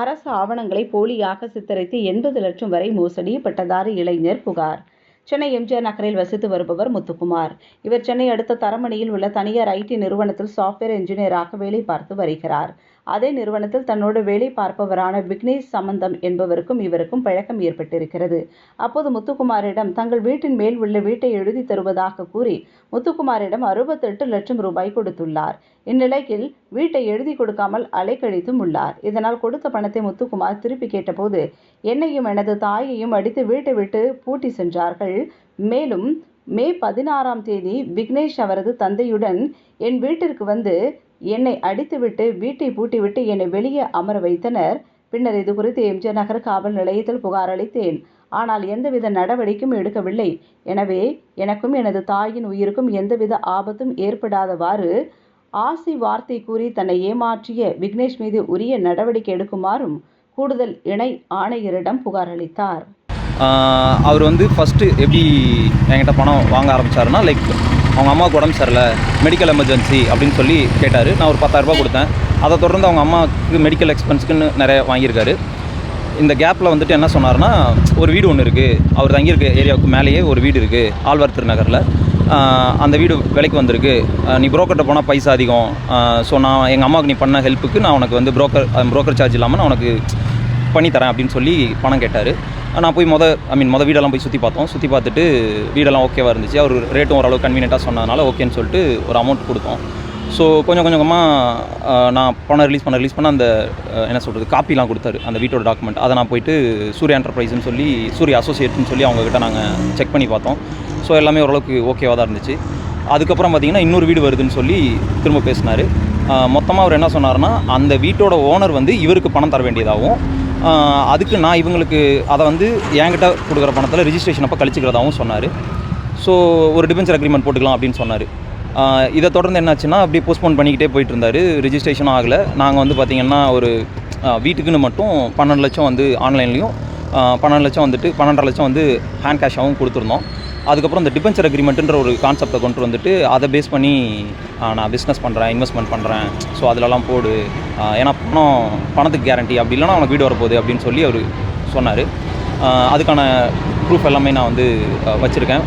அரசு ஆவணங்களை போலியாக சித்தரித்து எண்பது லட்சம் வரை மோசடி பட்டதாரி இளைஞர் புகார். சென்னை எம்ஜிஆர் நகரில் வசித்து வருபவர் முத்துக்குமார். இவர் சென்னை அடுத்த தரமணியில் உள்ள தனியார் ஐடி நிறுவனத்தில் சாஃப்ட்வேர் என்ஜினியராக வேலை பார்த்து வருகிறார். அதே நிறுவனத்தில் தன்னோடு வேலை பார்ப்பவரான விக்னேஷ் சம்பந்தம் என்பவருக்கும் இவருக்கும் பழக்கம் ஏற்பட்டிருக்கிறது. அப்போது முத்துக்குமாரிடம் தங்கள் வீட்டின் மேல் உள்ள வீட்டை எழுதி தருவதாக கூறி முத்துக்குமாரிடம் அறுபத்தெட்டு லட்சம் ரூபாய் கொடுத்துள்ளார். இந்நிலையில் வீட்டை எழுதி கொடுக்காமல் அலைக்கழித்தும் உள்ளார். இதனால் கொடுத்த பணத்தை முத்துக்குமார் திருப்பி கேட்டபோது என்னையும் எனது தாயையும் அடித்து வீட்டை விட்டு பூட்டி சென்றார்கள். மேலும் மே பதினாறாம் தேதி விக்னேஷ் அவரது தந்தையுடன் என் வீட்டிற்கு வந்து என்னை அடித்துவிட்டு வீட்டை பூட்டிவிட்டு என்னை வெளியே அமர வைத்தனர். பின்னர் இது குறித்து எம்ஜிஆர் நகர் காவல் நிலையத்தில் புகார் அளித்தேன். ஆனால் எந்தவித நடவடிக்கையும் எடுக்கவில்லை. எனவே எனக்கும் எனது தாயின் உயிருக்கும் எந்தவித ஆபத்தும் ஏற்படாதவாறு ஆசி வார்த்தை கூறி தன்னை ஏமாற்றிய விக்னேஷ் மீது உரிய நடவடிக்கை எடுக்குமாறும் கூடுதல் இணை ஆணையரிடம் புகார் அளித்தார். அவர் வந்து ஃபஸ்ட்டு எப்படி என்கிட்ட பணம் வாங்க ஆரம்பிச்சாருன்னா லைக் அவங்க அம்மாவுக்கு உடம்பு சரியில்லை மெடிக்கல் எமர்ஜென்சி அப்படின்னு சொல்லி கேட்டார். நான் ஒரு 10000 ரூபாய் கொடுத்தேன். அதை தொடர்ந்து அவங்க அம்மாவுக்கு மெடிக்கல் எக்ஸ்பென்ஸுக்குன்னு நிறைய வாங்கியிருக்காரு. இந்த கேப்பில் வந்துட்டு என்ன சொன்னார்னா ஒரு வீடு ஒன்று இருக்குது அவர் தங்கியிருக்க ஏரியாவுக்கு மேலேயே ஒரு வீடு இருக்குது ஆழ்வார் திருநகரில். அந்த வீடு விலைக்கு வந்திருக்கு. நீ புரோக்கர்கிட்ட போனால் பைசா அதிகம். ஸோ நான் எங்கள் அம்மாவுக்கு நீ பண்ண ஹெல்ப்புக்கு நான் உனக்கு வந்து புரோக்கர் புரோக்கர் சார்ஜ் இல்லாமல் நான் உனக்கு பண்ணி தரேன் அப்படின்னு சொல்லி பணம் கேட்டார். நான் போய் மொத ஐ மீன் மொதல் வீடெல்லாம் போய் சுற்றி பார்த்தோம். சுற்றி பார்த்துட்டு வீடெல்லாம் ஓகேவாக இருந்துச்சு. அவர் ரேட்டும் ஓரளவு கன்வீனியண்ட்டாக சொன்னதுனால ஓகேன்னு சொல்லிட்டு ஒரு அமௌண்ட் கொடுத்தோம். ஸோ கொஞ்சம் கொஞ்சமாக நான் பணம் ரிலீஸ் பண்ண ரிலீஸ் பண்ண அந்த என்ன சொல்கிறது காப்பிலாம் கொடுத்தாரு. அந்த வீட்டோட டாக்குமெண்ட் அதை நான் போயிட்டு சூர்யா என்டர்பிரைஸ்னு சொல்லி சூர்யா அசோசியேட்னு சொல்லி அவங்கக்கிட்ட நாங்கள் செக் பண்ணி பார்த்தோம். ஸோ எல்லாமே ஓரளவுக்கு ஓகேவாக தான் இருந்துச்சு. அதுக்கப்புறம் பார்த்தீங்கன்னா இன்னொரு வீடு வருதுன்னு சொல்லி திரும்ப பேசினார். மொத்தமாக அவர் என்ன சொன்னார்னா அந்த வீட்டோட ஓனர் வந்து இவருக்கு பணம் தர வேண்டியதாகவும் அதுக்கு நான் இவங்களுக்கு அதை வந்து என்கிட்ட கொடுக்குற பணத்தில் ரிஜிஸ்ட்ரேஷன் அப்போ கழிச்சிக்கிறதாகவும் சொன்னார். ஸோ ஒரு டிபென்ச்சர் அக்ரிமெண்ட் போட்டுக்கலாம் அப்படின்னு சொன்னார். இதை தொடர்ந்து என்னாச்சுன்னா அப்படியே போஸ்ட்போன் பண்ணிக்கிட்டே போயிட்டு இருந்தார் ரிஜிஸ்ட்ரேஷன் ஆகலை. நாங்கள் வந்து பார்த்திங்கன்னா ஒரு வீட்டுக்குன்னு மட்டும் பன்னெண்டு லட்சம் வந்து ஆன்லைன்லேயும் பன்னெண்டு லட்சம் வந்துட்டு பன்னெண்டரை லட்சம் வந்து ஹேண்ட் கேஷாகவும் கொடுத்துருந்தோம். அதுக்கப்புறம் இந்த டிபென்ச்சர் அக்ரிமெண்ட்டுன்ற ஒரு கான்செப்டை கொண்டு வந்துட்டு அதை பேஸ் பண்ணி நான் பிஸ்னஸ் பண்ணுறேன் இன்வெஸ்ட்மெண்ட் பண்ணுறேன் ஸோ அதிலலாம் போடு. ஏன்னா பணம் பணத்துக்கு கேரண்டி அப்படி இல்லைனா உனக்கு வீடு வரப்போகுது அப்படின்னு சொல்லி அவர் சொன்னார். அதுக்கான ப்ரூஃப் எல்லாமே நான் வந்து வச்சுருக்கேன்.